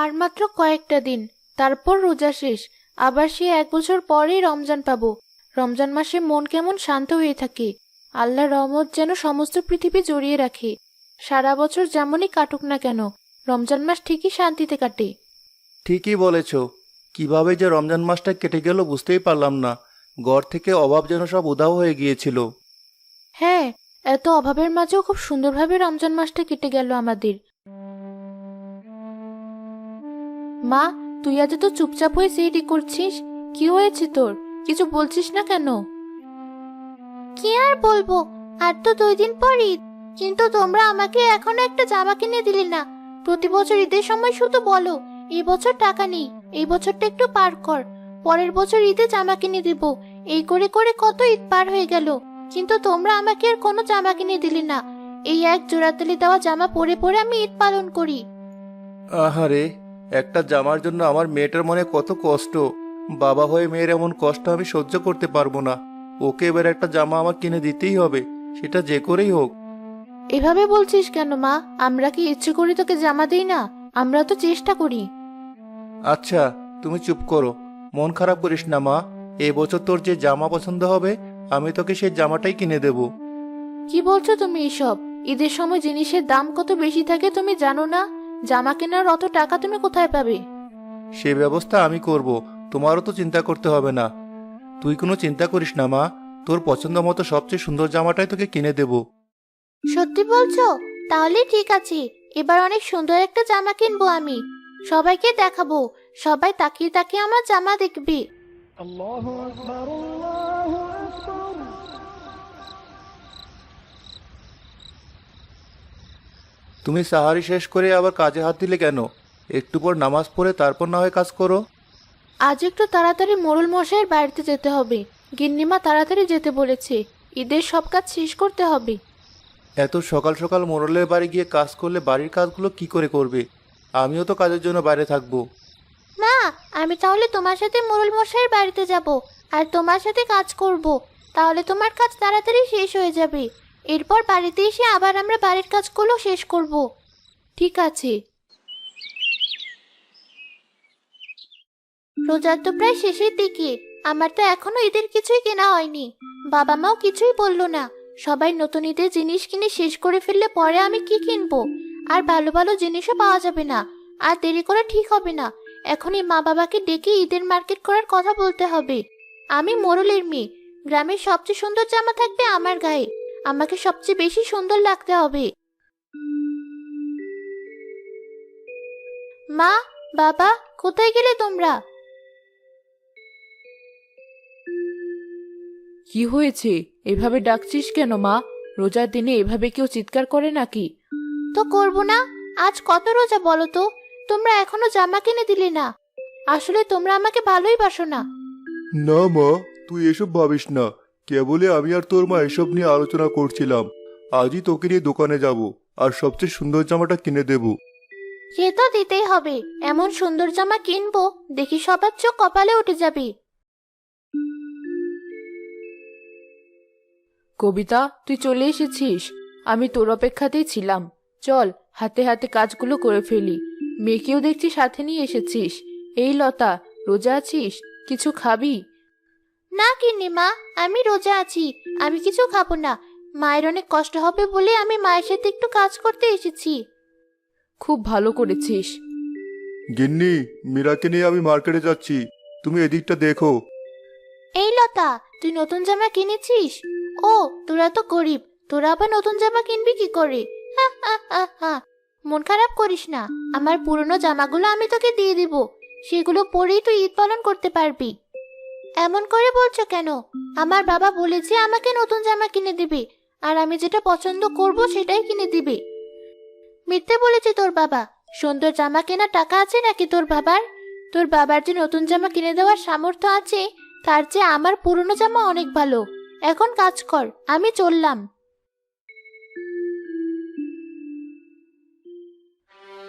আর মাত্র কয়েকটা দিন। তারপর রোজা শেষ। আবার সে এক বছর পরেই রমজান পাবো। রমজান মাসে মন কেমন শান্ত হয়ে থাকে। আল্লাহ রহমত যেন সমস্ত পৃথিবী জড়িয়ে রাখে। সারা বছর যেমনই কাটুক না কেন রমজান মাস ঠিকই শান্তিতে কাটে। ঠিকই বলেছ। কীভাবে যে রমজান মাসটা কেটে গেল বুঝতেই পারলাম না। ঘর থেকে অভাব যেন সব উধাও হয়ে গিয়েছিল। হ্যাঁ এত অভাবের মাঝেও খুব সুন্দরভাবে রমজান মাসটা কেটে গেল আমাদের। মা তুই আজ তো চুপচাপ হয়ে সেইটি করছিস। কি হয়েছে তোর? কিছু বলছিস না কেন? কি আর বলব? আর তো দুই দিন পর ঈদ। কিন্তু তোমরা আমাকে এখনও একটা জামা কিনে দিলে না। প্রতি বছর ঈদের সময় শুধু বলো এই বছর টাকা নেই এই বছরটা একটু পার কর। পরের বছর ঈদে জামা কিনে দিব। এই করে করে কত ঈদ পার হয়ে গেল। কিন্তু তোমরা আমাকে আর কোনো জামা কিনে দিলে না। এই এক জোড়াতালি দেওয়া জামা পরে পরে আমি ঈদ পালন করি। আহারে একটা জামার জন্য আমার মেয়েটার মনে কত কষ্ট। বাবা হয়ে মেয়ের এমন কষ্ট আমি সহ্য করতে পারব না। ওকে এবার একটা জামা আমার কিনে দিতেই হবে সেটা যে করেই হোক। এভাবে বলছিস কেন মা? আমরা কি ইচ্ছে করি তোকে জামা দিই না? আমরা তো চেষ্টা করি। আচ্ছা তুমি চুপ করো। মন খারাপ করিস না মা। এবছর তোর যে জামা পছন্দ হবে আমি তোকে সেই জামাটাই কিনে দেব। কি বলছো তুমি এসব? ঈদের সময় জিনিসের দাম কত বেশি থাকে তুমি জানো না? জামা কেনার অত টাকা তুমি কোথায় পাবে? সে ব্যবস্থা আমি করব তোমারও তো চিন্তা করতে হবে না। তুই কোনো চিন্তা করিস না মা। তোর পছন্দ মতো সবচেয়ে সুন্দর জামাটাই তোকে কিনে দেব। সত্যি বলছো? তাহলে ঠিক আছে। এবার অনেক সুন্দর একটা জামা কিনবো আমি। সবাইকে দেখাবো। সবাই তাকিয়ে তাকিয়ে আমার জামা দেখবে। তুমি সাহারি শেষ করে আবার কাজে হাত দিলে কেন? একটু পর নামাজ পড়ে তারপর না হয় কাজ করো। আজ একটু তাড়াতাড়ি মোড়ল মশাইয়ের বাড়িতে যেতে হবে। গিন্নিমা তাড়াতাড়ি যেতে বলেছে। ঈদের সব কাজ শেষ করতে হবে। এত সকাল সকাল মোড়লের বাড়ি গিয়ে কাজ করলে বাড়ির কাজগুলো কি করে করবে? আমিও তো কাজের জন্য বাইরে থাকব। মা আমি তাহলে তোমার সাথে মোড়ল মশাইয়ের বাড়িতে যাব। আর তোমার সাথে কাজ করব। তাহলে তোমার কাজ তাড়াতাড়ি শেষ হয়ে যাবে। এরপর বাড়িতে এসে আবার আমরা বাড়ির কাজগুলো শেষ করব। ঠিক আছে। রোজার তো প্রায় শেষের দিকে। আমার তো এখনও ঈদের কিছুই কেনা হয়নি। বাবা মাও কিছুই বলল না। সবাই নতুন ঈদের জিনিস কিনে শেষ করে ফেললে পরে আমি কি কিনবো? আর ভালো ভালো জিনিসও পাওয়া যাবে না। আর দেরি করা ঠিক হবে না। এখনই মা বাবাকে ডেকে ঈদের মার্কেট করার কথা বলতে হবে। আমি মোরলের মেয়ে। গ্রামের সবচেয়ে সুন্দর জামা থাকবে আমার গায়ে। আমাকে সবচেয়ে বেশি সুন্দর লাগতে হবে। মা বাবা কোথায় গেলে তোমরা? কি হয়েছে? এভাবে ডাকছিস কেন মা? রোজার দিনে এভাবে কেউ চিৎকার করে নাকি? তো করব না। আজ কত রোজা বলো তো? তোমরা এখনও জামা কিনে দিলে না। আসলে তোমরা আমাকে ভালোই বাসো না। না মা তুই এসব ভাবিস না। কেবলই আমি আর তোর মা এসব নিয়ে আলোচনা করছিলাম। আজই তোকে নিয়ে দোকানে যাব আর সবচেয়ে সুন্দর জামাটা কিনে দেব। সে তো দিতেই হবে। এমন সুন্দর জামা কিনবো দেখি সবার চোখ কপালে উঠে যাবে। কবিতা তুই চলে এসেছিস? আমি তোর অপেক্ষাতেই ছিলাম। চল হাতে হাতে কাজগুলো করে ফেলি। মেয়েকেও দেখছি সাথে নিয়ে এসেছিস। এই লতা রোজা আছিস? কিছু খাবি? না কিন্নি মা আমি রোজা আছি আমি কিছু খাব না। মায়ের অনেক কষ্ট হবে বলে আমি মায়ের সাথে একটু কাজ করতে এসেছি। খুব ভালো করেছিস। গিন্নি মীরাকে নিয়ে আমি মার্কেটে যাচ্ছি। তুমি এদিকটা দেখো। এই লতা তুই নতুন জামা কিনেছিস? ও তোরা তো গরিব তোরা আবার নতুন জামা কিনবি কি করে? হা, হা, হা, হা। মন খারাপ করিস না আমার পুরনো জামাগুলো আমি তোকে দিয়ে দিব। সেগুলো পরেই তুই ঈদ পালন করতে পারবি। এমন করে বলছো কেন? আমার বাবা বলেছে আমাকে নতুন জামা কিনে দিবে, আর আমি যেটা পছন্দ করব সেটাই কিনে দিবে। মিথ্যে বলেছে তোর বাবা। সুন্দর জামা কেনার টাকা আছে নাকি তোর বাবার? তোর বাবার যে নতুন জামা কিনে দেওয়ার সামর্থ্য আছে, তার চেয়ে আমার পুরনো জামা অনেক ভালো। এখন কাজ কর, আমি চললাম।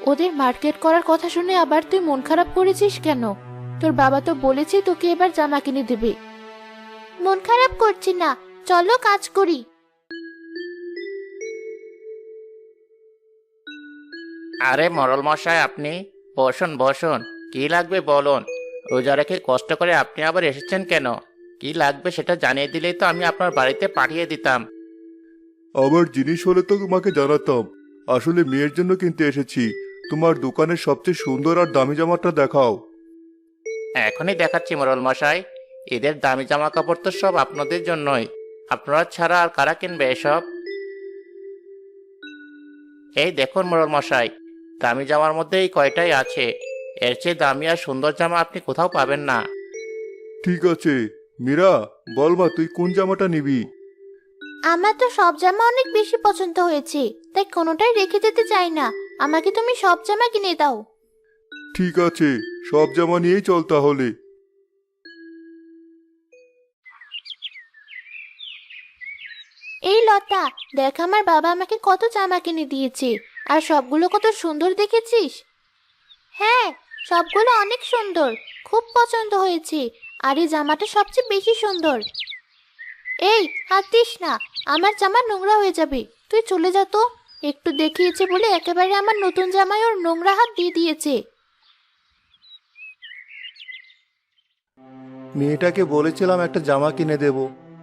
ওদের মার্কেট করার কথা শুনে আবার তুই মন খারাপ করেছিস কেন? তোর বাবা তো বলেছে তোকে এবার জামা কিনে দেবে। মন খারাপ করছি না চলো কাজ করি। আরে মরল মশাই আপনি বসুন বসুন কি লাগবে বলুন? রোজা রেখে কষ্ট করে আপনি আবার এসেছেন কেন? কি লাগবে সেটা জানিয়ে দিলেই তো আমি আপনার বাড়িতে পাঠিয়ে দিতাম। আমার জিনিস হলে তো তোমাকে জানাতাম। আসলে মেয়ের জন্য কিনতে এসেছি। তোমার দোকানের সবচেয়ে সুন্দর আর দামি জামাটা দেখাও। এখনই দেখাচ্ছি মোরল মশাই। এদের দামি জামা কাপড় তো সব আপনাদের জন্যই। আপনারা ছাড়া আর কারা কিনবে এসব? এই দেখুন মোরল মশাই দামি জামার মধ্যে এই কয়টাই আছে। এর চেয়ে দামি আর সুন্দর জামা আপনি কোথাও পাবেন না। ঠিক আছে। মীরা বল মা তুই কোন জামাটা নিবি? আমার তো সব জামা অনেক বেশি পছন্দ হয়েছে তাই কোনোটাই রেখে যেতে চাই না। আমাকে তুমি সব জামা কিনে দাও। ঠিক আছে। সব জামা নিয়েই চল তাহলে। এই লতা, দেখ আমার বাবা আমাকে কত জামা কিনে দিয়েছে। আর সবগুলো কত সুন্দর দেখেছিস? হ্যাঁ সবগুলো অনেক সুন্দর, খুব পছন্দ হয়েছে। আর এই জামাটা সবচেয়ে বেশি সুন্দর। এই হাত দিস না, আমার জামা নোংরা হয়ে যাবে। তুই চলে যা তো। একটু দেখিয়েছে বলে একেবারে আমার নতুন জামায় ওর নোংরা হাত দিয়ে দিয়েছে। মেয়েটাকে বলেছিলাম একটা জামা কিনে দেব।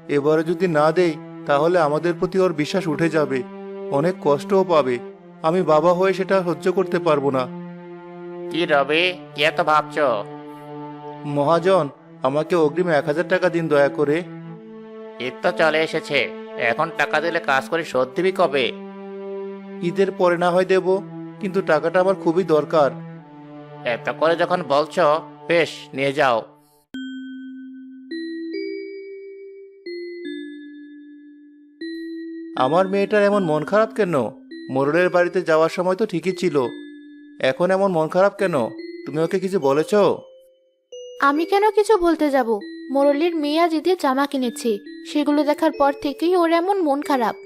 এবারে যদি না দেই তাহলে আমাদের প্রতি ওর বিশ্বাস উঠে যাবে। অনেক কষ্টও পাবে। আমি বাবা হয়ে সেটা সহ্য করতে পারব না। কি রবে কি এত ভাবছ? মহাজন আমাকে অগ্রিম এক হাজার টাকা দিন দয়া করে। ঈদ তো চলে এসেছে। এখন টাকা দিলে কাজ করে শোধ দিবি কবে? ঈদের পরে না হয় দেব কিন্তু টাকাটা আমার খুবই দরকার। এত করে যখন বলছো বেশ নিয়ে যাও। আমার মেয়েটার এমন মন খারাপ কেন? মোরলের বাড়িতে যাওয়ার সময় তো ঠিকই ছিল। এখন এমন মন খারাপ কেন? তুমি ওকে কিছু বলেছ? আমি কেন কিছু বলতে যাব? মোরলের মেয়ে আজ ঈদের জামা কিনেছে। সেগুলো দেখার পর থেকেই ওর এমন মন খারাপ।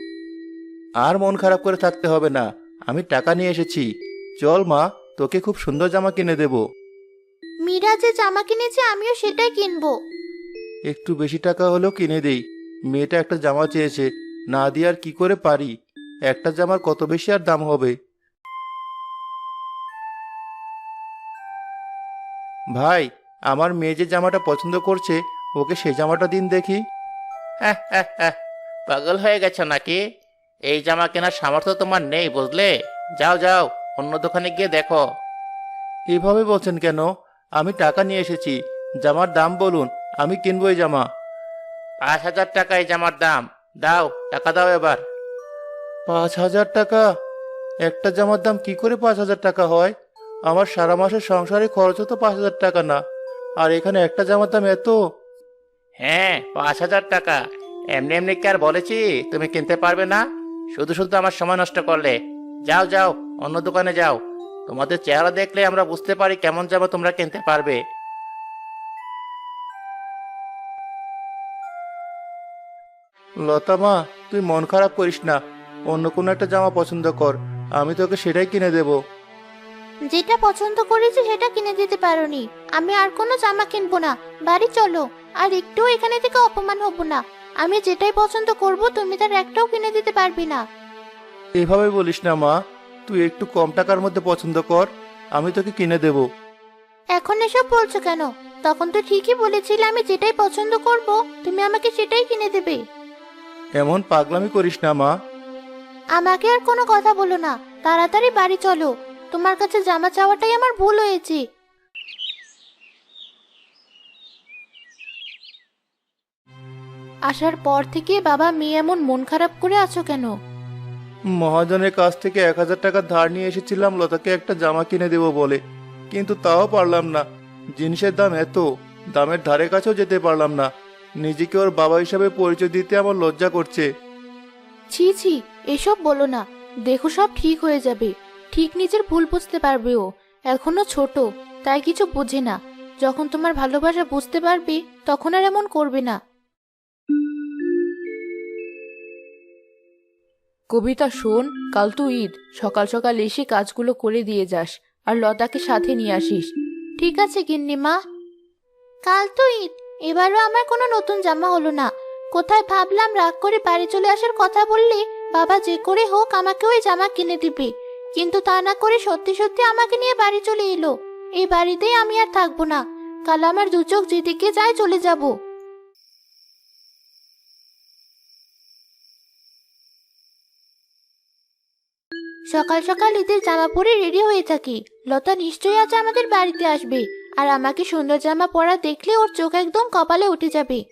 আর মন খারাপ করে থাকতে হবে না। আমি টাকা নিয়ে এসেছি। চল মা তোকে খুব সুন্দর জামা কিনে দেব। মীরা যে জামা কিনেছে আমিও সেটাই কিনবো। একটু বেশি টাকা হলেও কিনে দেই। মেয়েটা একটা জামা চেয়েছে। না দিয়ে আর কি করে পারি? একটা জামার কত বেশি আর দাম হবে? ভাই আমার মেয়ে যে জামাটা পছন্দ করছে ওকে সে জামাটা দিন দেখি। হ্যাঁ, হ্যাঁ, হ্যাঁ। পাগল হয়ে গেছে নাকি? এই জামা কেনার সামর্থ্য তোমার নেই বুঝলে? যাও যাও অন্য দোকানে গিয়ে দেখো। এভাবে বলছেন কেন? আমি টাকা নিয়ে এসেছি। জামার দাম বলুন আমি কিনবো এই জামা। পাঁচ হাজার টাকা এই জামার দাম। দাও টাকা দাও এবার। পাঁচ হাজার টাকা? একটা জামার দাম কি করে পাঁচ হাজার টাকা হয়? আমার সারা মাসের সংসারে খরচও তো পাঁচ হাজার টাকা না। আর এখানে একটা জামার দাম এত? হ্যাঁ পাঁচ হাজার টাকা। এমনি এমনি কি আর বলেছি? তুমি কিনতে পারবে না? শুধু শুধু আমার সময় নষ্ট করলে। যাও যাও অন্য দোকানে যাও। তোমাদের চেহারা দেখলে আমরা বুঝতে পারি কেমন জামা তোমরা কিনতে পারবে। লতা মা তুই মন খারাপ করিস না। অন্য কোনো একটা জামা পছন্দ কর। আমি তোকে সেটাই কিনে দেব। যেটা পছন্দ করেছি সেটা কিনে দিতে পারোনি। আমি আর কোনো জামা কিনবো না। বাড়ি চলো। আর একটু এখানে থেকে অপমান হব না। আমি যেটাই পছন্দ করব তুমি তার একটাও কিনে দিতে পারবি না। এভাবে বলিস না মা। তুই একটু কম টাকার মধ্যে পছন্দ কর। আমি তোকে কিনে দেব। এখন এসব বলছো কেন? তখন তো ঠিকই বলেছিলে আমি যেটাই পছন্দ করব তুমি আমাকে সেটাই কিনে দেবে। এমন পাগলামি করিস না মা। আমাকে আর কোনো কথা বলো না। তাড়াতাড়ি বাড়ি চলো। তোমার কাছে জামা চাওয়াটাই আমার ভুল হয়েছে। আসার পর থেকে বাবা মেয়ে এমন মন খারাপ করে আছো কেন? মহাজনের কাছ থেকে এক হাজার টাকা ধার নিয়ে এসেছিলাম লতাকে একটা জামা কিনে দেবো বলে। কিন্তু তাও পারলাম না। জিনিসের দাম এত দামের ধারে কাছেও যেতে পারলাম না। নিজেকে ওর বাবা হিসাবে পরিচয় দিতে আমার লজ্জা করছে। ছি ছি এসব বলো না। দেখো সব ঠিক হয়ে যাবে। ঠিক নিজের ভুল বুঝতে পারবে ও। এখনও ছোট তাই কিছু বোঝে না। যখন তোমার ভালোবাসা বুঝতে পারবে তখন আর এমন করবে না। কবিতা শোন কাল তো ঈদ। সকাল সকাল এসে কাজগুলো করে দিয়ে যাস আর লতাকে সাথে নিয়ে আসিস। ঠিক আছে গিন্নিমা। কাল তো ঈদ। এবারও আমার কোনো নতুন জামা হলো না। কোথায় ভাবলাম রাগ করে বাড়ি চলে আসার কথা বললে বাবা যে করে হোক আমাকে ওই জামা কিনে দিবে। কিন্তু তা না করে সত্যি সত্যি আমাকে নিয়ে বাড়ি চলে এলো। এই বাড়িতেই আমি আর থাকব না। কাল আমার দু চোখ যেদিকে যায় চলে যাব। সকাল সকাল ঈদের জামা পরে রেডি হয়ে থাকি। লতা নিশ্চয়ই আজ আমাদের বাড়িতে আসবে। আর আমাকে সুন্দর জামা পরা দেখলে ওর চোখ একদম কপালে উঠে যাবে।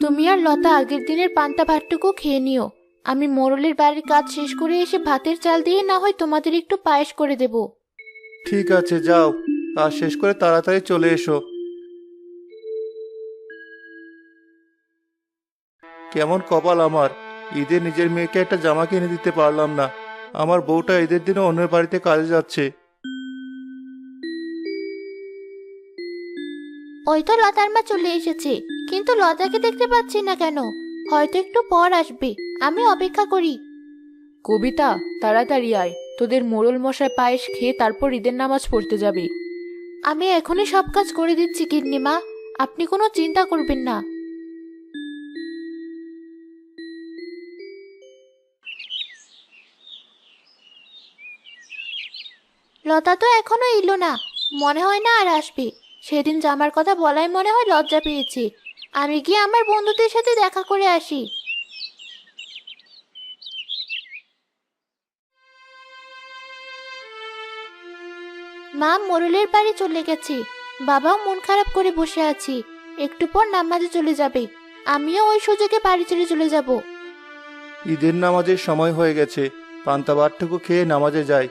তুমি আর লতা আগের দিনের পান্তা ভাতটুকু খেয়ে নিও। আমি মোরলের বাড়ির কাজ শেষ করে এসে ভাতের চাল দিয়ে না হয় তোমাদের একটু পায়েস করে দেব। ঠিক আছে, যাও। কাজ শেষ করে তাড়াতাড়ি চলে এসো। কেমন কপাল আমার। ঈদে নিজের মেয়েকে একটা জামা কিনে দিতে পারলাম না। আমার বউটা ঈদের দিনে অন্যের বাড়িতে কাজে যাচ্ছে। ওই তো লতার মা চলে এসেছে কিন্তু লতাকে দেখতে পাচ্ছি না কেন? হয়তো একটু পর আসবে আমি অপেক্ষা করি। কবিতা তাড়াতাড়ি আয় তোদের মোড়ল মশায় পায়েস খেয়ে তারপর ঈদের নামাজ পড়তে যাবে। আমি এখনই সব কাজ করে দিচ্ছি কিন্নিমা আপনি কোনো চিন্তা করবেন না। লতা তো এখনও এলো না মনে হয় না আর আসবে। সেদিন জামার কথা বলাই মনে হয় লজ্জা পেয়েছি। আমি গিয়ে আমার বন্ধুদের সাথে দেখা করে আসি। মা মোরলের বাড়ি চলে গেছে। বাবাও মন খারাপ করে বসে আছি। একটু পর নামাজে চলে যাবে। আমিও ওই সুযোগে বাড়ি ছেড়ে চলে যাব। ঈদের নামাজের সময় হয়ে গেছে। পান্তা ভাতটুকু খেয়ে নামাজে যাই।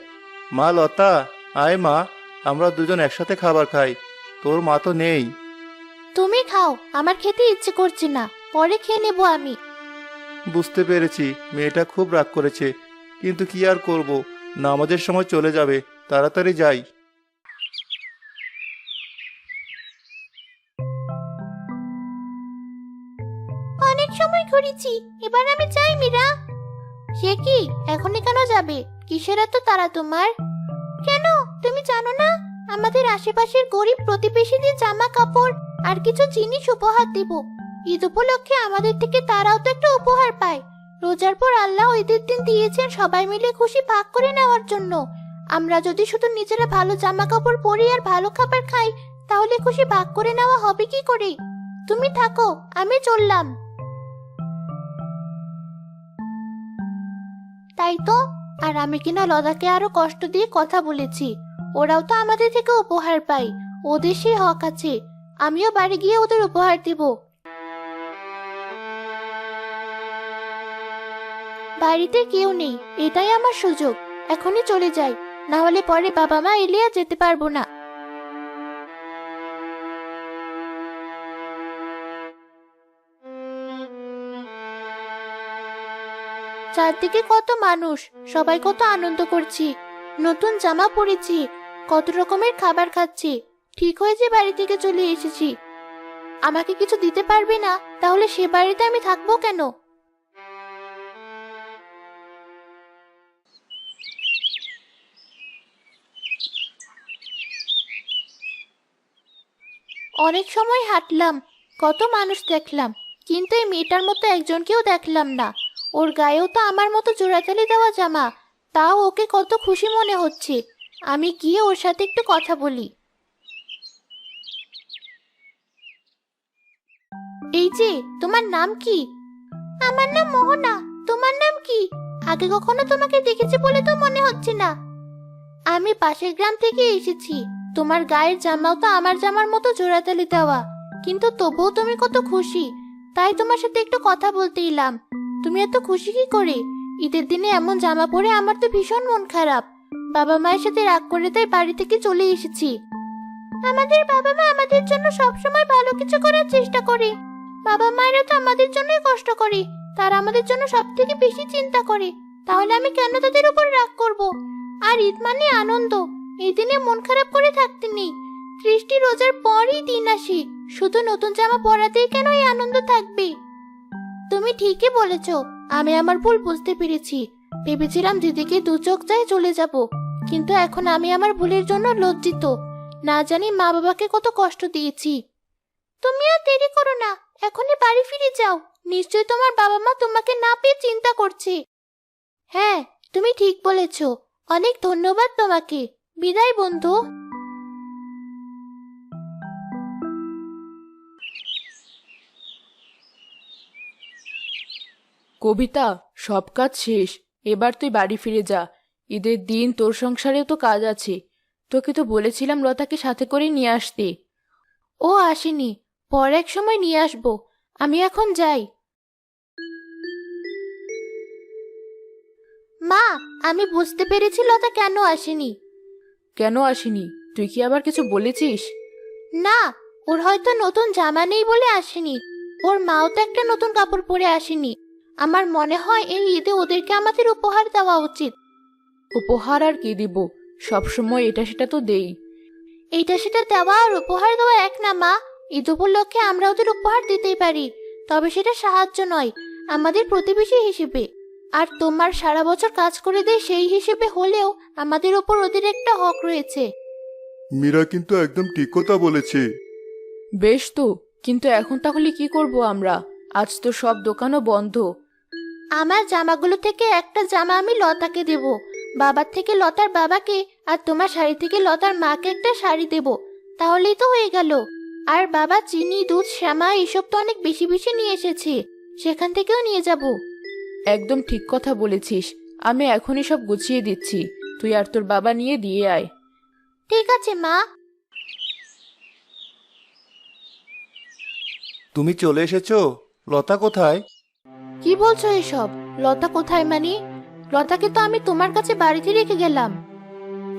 মা লতা, আয় মা, আমরা দুজন একসাথে খাবার খাই। তোর মা তো নেই। তুমি খাও আমার খেতে ইচ্ছে করছে না। পরে খেয়ে নেব আমি। বুঝতে পেরেছি মেয়েটা খুব রাগ করেছে। কিন্তু কি আর করব? নামাজের সময় চলে যাবে তাড়াতাড়ি যাই। অনেক সময় ঘুরেছি এবার আমি যাই মীরা। সে কি এখনই কেন যাবে? কিসের এত তারা তোমার? কেন তুমি জানো না? আমাদের আশেপাশের গরিব প্রতিবেশীদের জামা কাপড় আর কিছু জিনিস উপহার দেব। ঈদ উপলক্ষে আমাদের থেকে তারাও তো একটা উপহার পায়। রোজার পর আল্লাহ ঈদের দিন দিয়েছেন সবাই মিলে খুশি ভাগ করে নেওয়ার জন্য। আমরা যদি শুধু নিজেরা ভালো জামা কাপড় পরি আর ভালো খাবার খাই, তাহলে খুশি ভাগ করে নেওয়া হবে কি করে? তুমি থাকো, আমি চললাম। তাই তো? আর আমি কিনা লদাকে আরও কষ্ট দিয়ে কথা বলেছি। ওরাও তো আমাদের থেকে উপহার পায়। ওদের সেই হক আছে। আমিও বাড়ি গিয়ে ওদের উপহার দিব। বাড়িতে কেউ নেই। এটাই আমার সুযোগ। এখনই চলে যাই। না হলে পরে বাবা মা এলে আর যেতে পারব না। চারদিকে কত মানুষ। সবাই কত আনন্দ করছি। নতুন জামা পরেছি। কত রকমের খাবার খাচ্ছি। ঠিক হয়েছে বাড়ি থেকে চলে এসেছি। আমাকে কিছু দিতে পারবে না, তাহলে সে বাড়িতে আমি থাকব কেন? অনেক সময় হাঁটলাম, কত মানুষ দেখলাম, কিন্তু এই মেয়েটার মতো একজনকেও দেখলাম না। ওর গায়েও তো আমার মতো জোড়াতালি দেওয়া জামা তাও ওকে কত খুশি মনে হচ্ছে। আমি গিয়ে ওর সাথে একটু কথা বলি। এই যে, তোমার নাম কি? আমার নাম মোহনা। তোমার নাম কি? আগে কখনো তোমাকে দেখেছি বলে তো মনে হচ্ছে না। আমি পাশের গ্রাম থেকে এসেছি। তোমার গায়ের জামাও তো আমার জামার মতো জোড়াতালি দেওয়া। কিন্তু তবুও তুমি কত খুশি। তাই তোমার সাথে একটু কথা বলতে এলাম। তুমি এত খুশি কি করে? ঈদের দিনে এমন জামা পরে আমার তো ভীষণ মন খারাপ। বাবা মায়ের সাথে রাগ করে তাই বাড়ি থেকে চলে এসেছি। আমাদের বাবা মা আমাদের জন্য সবসময় ভালো কিছু করার চেষ্টা করে। বাবা মায়েরা তো আমাদের জন্যই কষ্ট করে। তারা আমাদের জন্য সব থেকে বেশি চিন্তা করে। তাহলে আমি কেন তাদের উপর রাগ করব? আর ঈদ মানে আনন্দ। এই দিনে মন খারাপ করে থাকতে নেই। ত্রিশটি রোজার পরই দিন আসে। শুধু নতুন জামা পরাতেই কেন এই আনন্দ থাকবে? তুমি ঠিকই বলেছ। আমি আমার ভুল বুঝতে পেরেছি। ভেবেছিলাম দিদিকে দু চোখ যায় চলে যাব, কিন্তু এখন আমি আমার ভুলের জন্য লজ্জিত। না জানি মা বাবাকে কত কষ্ট দিয়েছি। তুমি আর দেরি করো না, এখনই বাড়ি ফিরে যাও। নিশ্চয়ই তোমার বাবা মা তোমাকে না পেয়ে চিন্তা করছে। হ্যাঁ তুমি ঠিক বলেছ। অনেক ধন্যবাদ তোমাকে। বিদায়, বন্ধু। কবিতা, সব কাজ শেষ। এবার তুই বাড়ি ফিরে যা। ঈদের দিন তোর সংসারেও তো কাজ আছে। তোকে তো বলেছিলাম লতাকে সাথে করে নিয়ে আসতে। ও আসেনি। পর এক সময় নিয়ে আসব। আমি এখন যাই। মা আমি বুঝতে পেরেছি লতা কেন আসেনি। কেন আসেনি? তুই কি আবার কিছু বলেছিস? না ওর হয়তো নতুন জামা নেই বলে আসেনি। ওর মাও তো একটা নতুন কাপড় পরে আসেনি। আমার মনে হয় এই ঈদে ওদেরকে আমাদের উপহার দেওয়া উচিত। উপহার আর কি দিব? সবসময় এটা সেটা তো দেই। এইটা সেটা দেওয়া আর উপহার দেওয়া এক না মা। ঈদ উপলক্ষে আমরা ওদের উপহার দিতেই পারি। তবে সেটা সাহায্য নয় আমাদের প্রতিবেশী হিসেবে। আর তোমার সারা বছর কাজ করে দেয় সেই হিসেবে হলেও আমাদের ওপর ওদের একটা হক রয়েছে। মীরা কিন্তু একদম ঠিক কথা বলেছে। বেশ তো কিন্তু এখন তাহলে কি করব আমরা? আজ তো সব দোকানও বন্ধ। আমার জামাগুলো থেকে একটা জামা আমি লতাকে দেব। বাবার থেকে লতার বাবাকে আর তোমার শাড়ি থেকে লতার মাকে একটা শাড়ি দেব। তাহলেই তো হয়ে গেল। আর বাবা চিনি দুধ শ্যামা এসব তো অনেক বেশি বেশি নিয়ে এসেছে। সেখান থেকেও নিয়ে যাব। একদম ঠিক কথা বলেছিস। আমি এখনই সব গুছিয়ে দিচ্ছি। তুই আর তোর বাবা নিয়ে দিয়ে আয়। ঠিক আছে মা। তুমি চলে এসেছ? লতা কোথায়? কি বলছো এসব? লতা কোথায় মানে? লতাকে তো আমি তোমার কাছে বাড়িতে রেখে গেলাম।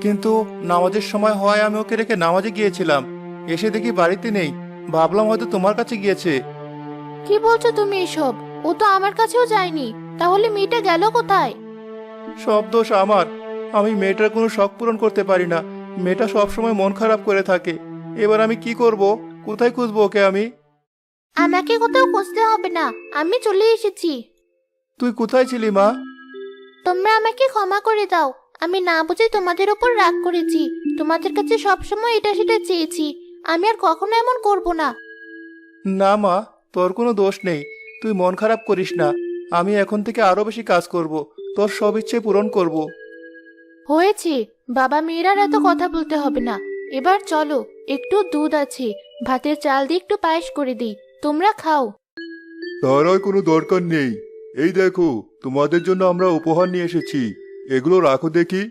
কিন্তু নামাজের সময় হয় আমি ওকে রেখে নামাজে গিয়েছিলাম। এসে দেখি বাড়িতে নেই। ভাবলাম হয়তো তোমার কাছে গিয়েছে। কি বলছো তুমি এসব? ও তো আমার কাছেও যায়নি। তাহলে মেয়েটা গেল কোথায়? সব দোষ আমার। আমি মেয়েটার কোনো শখ পূরণ করতে পারি না। মেয়েটা সবসময় মন খারাপ করে থাকে। এবার আমি কি করব? কোথায় খুঁজবো ওকে আমি? আমাকে কোথাও খুঁজতে হবে না আমি চলে এসেছি। তুই কোথায় ছিলি মা? তোমরা আমাকে ক্ষমা করে দাও আমি না বুঝে তোমাদের ওপর রাগ করেছি। তোমাদের কাছে সবসময় এটা সেটা চেয়েছি আমি আর কখনো এমন করব না। না মা তোর কোনো দোষ নেই তুই মন খারাপ করিস না। আমি এখন থেকে আরও বেশি কাজ করব তোর সব ইচ্ছে পূরণ করব। হয়েছে বাবা মেয়েরার এত কথা বলতে হবে না। এবার চলো একটু দুধ আছে ভাতের চাল দিয়ে একটু পায়েস করে দিই। তোমরা খাও। তার আর কোনো দরকার নেই। এই দেখো তোমাদের জন্য আমরা উপহার নিয়ে এসেছি। এগুলো রাখো দেখি।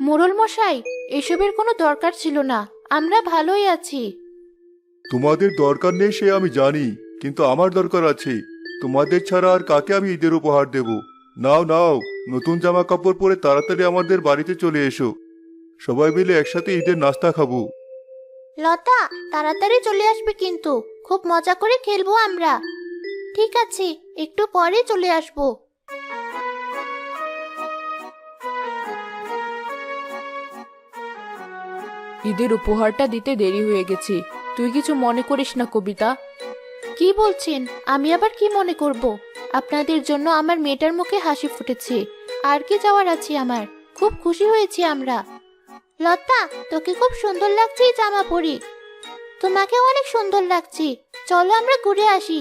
মোরল মশাই এসবের কোনো দরকার ছিল না। আমরা ভালোই আছি। তোমাদের দরকার নেই সে আমি জানি কিন্তু আমার দরকার আছে। তোমাদের ছাড়া আর কাকে আমি ঈদের উপহার দেব? নাও নাও নতুন জামা কাপড় পরে তাড়াতাড়ি আমাদের বাড়িতে চলে এসো। সবাই মিলে একসাথে ঈদের নাস্তা খাব। লতা তাড়াতাড়ি চলে আসবে কিন্তু। খুব মজা করে খেলব আমরা। ঠিক আছে একটু পরে চলে আসব। ঈদের উপহারটা দিতে দেরি হয়ে গেছে। তুই কিছু মনে করিস না কবিতা। কি বলছেন? আমি আবার কি মনে করব? আপনাদের জন্য আমার মেয়েটার মুখে হাসি ফুটেছে। আর কি যাওয়ার আছে আমার? খুব খুশি হয়েছি আমরা। লতা তোকে খুব সুন্দর লাগছে এই জামা পরি। তোমাকে অনেক সুন্দর লাগছে। চলো আমরা ঘুরে আসি।